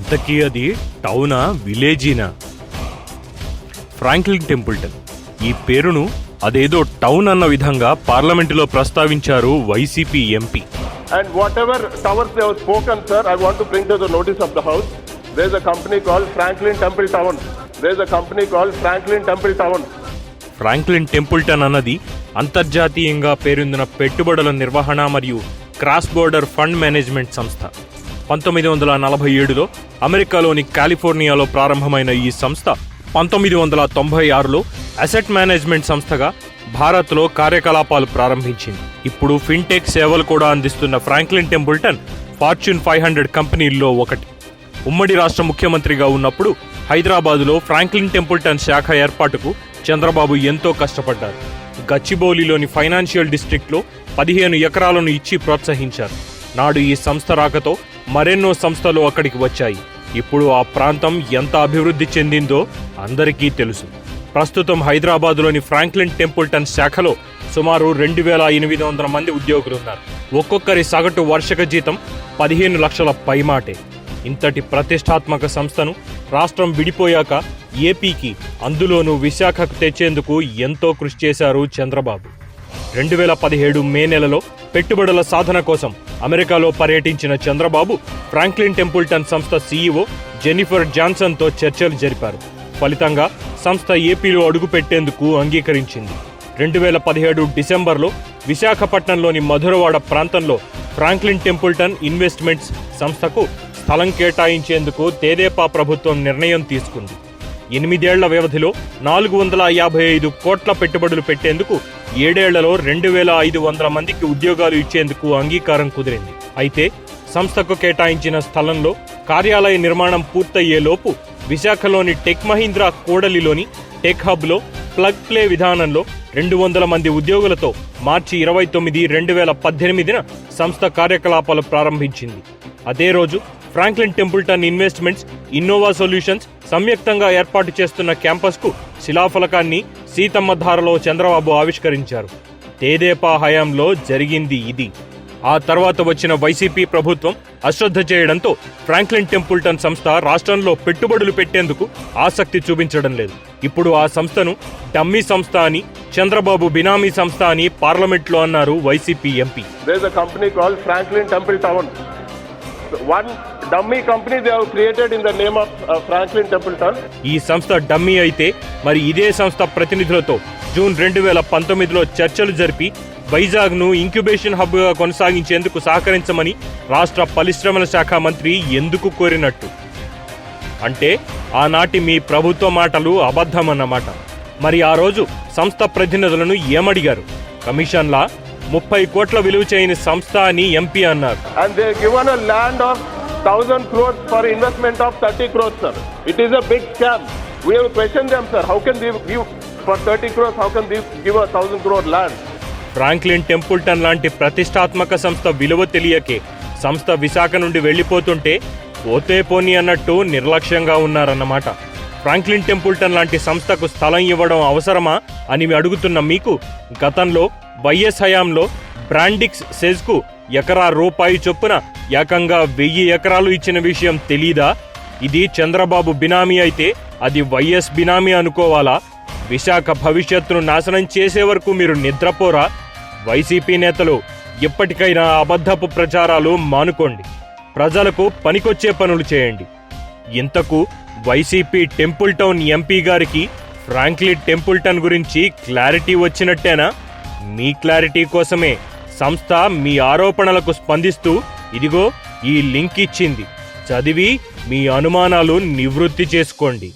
ఎంతకీ అది టౌనా విలేజీనా? Franklin Templeton. ఈ పేరును అదేదో టౌన్ అన్న విధంగా పార్లమెంటులో ప్రస్తావించారు YCP MP. And whatever towers they spoken sir I want bring to the notice of the house they is a company call Franklin Temple Town they is a company call Franklin Temple Town Franklin Temple Templeton అన్నది అంతర్జాతీయంగా పేరొందిన పెట్టుబడుల నిర్వహణ మరియు cross border fund management సంస్థ. పంతొమ్మిది వందల నలభై ఏడులో అమెరికాలోని కాలిఫోర్నియాలో ప్రారంభమైన ఈ సంస్థ పంతొమ్మిది వందల తొంభై ఆరులో అసెట్ మేనేజ్మెంట్ సంస్థగా భారత్లో కార్యకలాపాలు ప్రారంభించింది. ఇప్పుడు ఫిన్టెక్ సేవలు కూడా అందిస్తున్న Franklin Templeton Fortune five hundred కంపెనీల్లో ఒకటి. ఉమ్మడి రాష్ట్ర ముఖ్యమంత్రిగా ఉన్నప్పుడు హైదరాబాదులో ఫ్రాంక్లిన్ టెంపుల్టన్ శాఖ ఏర్పాటుకు చంద్రబాబు ఎంతో కష్టపడ్డారు. గచ్చిబౌలిలోని ఫైనాన్షియల్ డిస్ట్రిక్ట్లో పదిహేను ఎకరాలను ఇచ్చి ప్రోత్సహించారు. నాడు ఈ సంస్థ రాకతో మరెన్నో సంస్థలు అక్కడికి వచ్చాయి. ఇప్పుడు ఆ ప్రాంతం ఎంత అభివృద్ధి చెందిందో అందరికీ తెలుసు. ప్రస్తుతం హైదరాబాదులోని ఫ్రాంక్లిన్ టెంపుల్టన్ శాఖలో సుమారు రెండు వేల ఎనిమిది వందల మంది ఉద్యోగులు ఉన్నారు. ఒక్కొక్కరి సగటు వార్షిక జీతం పదిహేను లక్షల పైమాటే. ఇంతటి ప్రతిష్టాత్మక సంస్థను రాష్ట్రం విడిపోయాక ఏపీకి అందులోనూ విశాఖకు తెచ్చేందుకు ఎంతో కృషి చేశారు చంద్రబాబు. రెండు వేల పదిహేడు మే నెలలో పెట్టుబడుల సాధన కోసం అమెరికాలో పర్యటించిన చంద్రబాబు ఫ్రాంక్లిన్ టెంపుల్టన్ సంస్థ సీఈఓ జెనిఫర్ జాన్సన్తో చర్చలు జరిపారు. ఫలితంగా సంస్థ ఏపీలో అడుగుపెట్టేందుకు అంగీకరించింది. రెండు వేల పదిహేడు డిసెంబర్లో విశాఖపట్నంలోని మధురవాడ ప్రాంతంలో ఫ్రాంక్లిన్ టెంపుల్టన్ ఇన్వెస్ట్మెంట్స్ సంస్థకు స్థలం కేటాయించేందుకు తేదేపా ప్రభుత్వం నిర్ణయం తీసుకుంది. ఎనిమిదేళ్ళ వ్యవధిలో నాలుగు వందల యాభై ఐదు కోట్ల పెట్టుబడులు పెట్టేందుకు ఏడేళ్ళలో రెండు వేల ఐదు వందల మందికి ఉద్యోగాలు ఇచ్చేందుకు అంగీకారం కుదిరింది. అయితే సంస్థకు కేటాయించిన స్థలంలో కార్యాలయ నిర్మాణం పూర్తయ్యేలోపు విశాఖలోని టెక్ మహీంద్రా కూడలిలోని టెక్ హబ్లో ప్లగ్ ప్లే విధానంలో రెండు వందల మంది ఉద్యోగులతో మార్చి ఇరవై తొమ్మిది రెండు వేల పద్దెనిమిదిన సంస్థ కార్యకలాపాలు ప్రారంభించింది. అదే రోజు Franklin Templeton investments Innova solutions సంయుక్తంగా ఏర్పాటు చేస్తున్న క్యాంపస్కు శిలాఫలకాన్ని సీతమ్మ ధారలో చంద్రబాబు ఆవిష్కరించారు. తేదేపా హయాంలో జరిగింది ఇది. ఆ తర్వాత వచ్చిన వైసీపీ ప్రభుత్వం అశ్రద్ధ చేయడంతో ఫ్రాంక్లిన్ టెంపుల్టన్ సంస్థ రాష్ట్రంలో పెట్టుబడులు పెట్టేందుకు ఆసక్తి చూపించడం లేదు. ఇప్పుడు ఆ సంస్థను డమ్మీ సంస్థ అని చంద్రబాబు బినామీ సంస్థ అని పార్లమెంట్లో అన్నారు YCP MP. Company call Franklin Temple Franklin one They have created in the name of uh, Franklin Templeton. ఈ సంస్థ డమ్మీ అయితే మరి ఇదే సంస్థ ప్రతినిధులతో జూన్ రెండు వేల పంతొమ్మిదిలో చర్చలు జరిపి వైజాగ్ను ఇంక్యుబేషన్ హబ్గా కొనసాగించేందుకు సహకరించమని రాష్ట్ర పరిశ్రమల శాఖ మంత్రి ఎందుకు కోరినట్టు? అంటే ఆనాటి మీ ప్రభుత్వ మాటలు అబద్ధమన్నమాట. మరి ఆ రోజు సంస్థ ప్రతినిధులను ఏమడిగారు? కమిషన్లా ముప్పై కోట్ల విలువ చేయని సంస్థ అని ఎంపీ అన్నారు. Thousand crores for investment of 30 crores, sir. It is a big scam. We have questioned them, sir. How can they give for 30 crores? How can they give a 1000 crore land? Franklin Templeton లాంటి ప్రతిష్టాత్మక సంస్థ విలువ తెలియకే సంస్థ విశాఖ నుండి వెళ్ళిపోతుంటే పోతే పోని అన్నట్టు నిర్లక్ష్యంగా ఉన్నారన్నమాట ఫ్రాంక్లిన్ టెంపుల్టన్ లాంటి సంస్థకు స్థలం ఇవ్వడం అవసరమా అని అడుగుతున్న మీకు గతంలో వైఎస్ హయాంలో బ్రాండిక్స్ సెజ్కు ఎకరా రూపాయి చొప్పున ఏకంగా వెయ్యి ఎకరాలు ఇచ్చిన విషయం తెలీదా? ఇది చంద్రబాబు బినామీ అయితే అది వైఎస్ బినామీ అనుకోవాలా? విశాఖ భవిష్యత్తును నాశనం చేసే వరకు మీరు నిద్రపోరా? వైసీపీ నేతలు ఎప్పటికైనా అబద్ధపు ప్రచారాలు మానుకోండి. ప్రజలకు పనికొచ్చే పనులు చేయండి. ఇంతకు వైసీపీ టెంపుల్ టౌన్ ఎంపీ గారికి ఫ్రాంక్లీ టెంపుల్టన్ గురించి క్లారిటీ వచ్చినట్టేనా? మీ క్లారిటీ కోసమే సంస్థ మీ ఆరోపణలకు స్పందిస్తూ ఇదిగో ఈ లింక్ ఇచ్చింది. చదివి మీ అనుమానాలు నివృత్తి చేసుకోండి.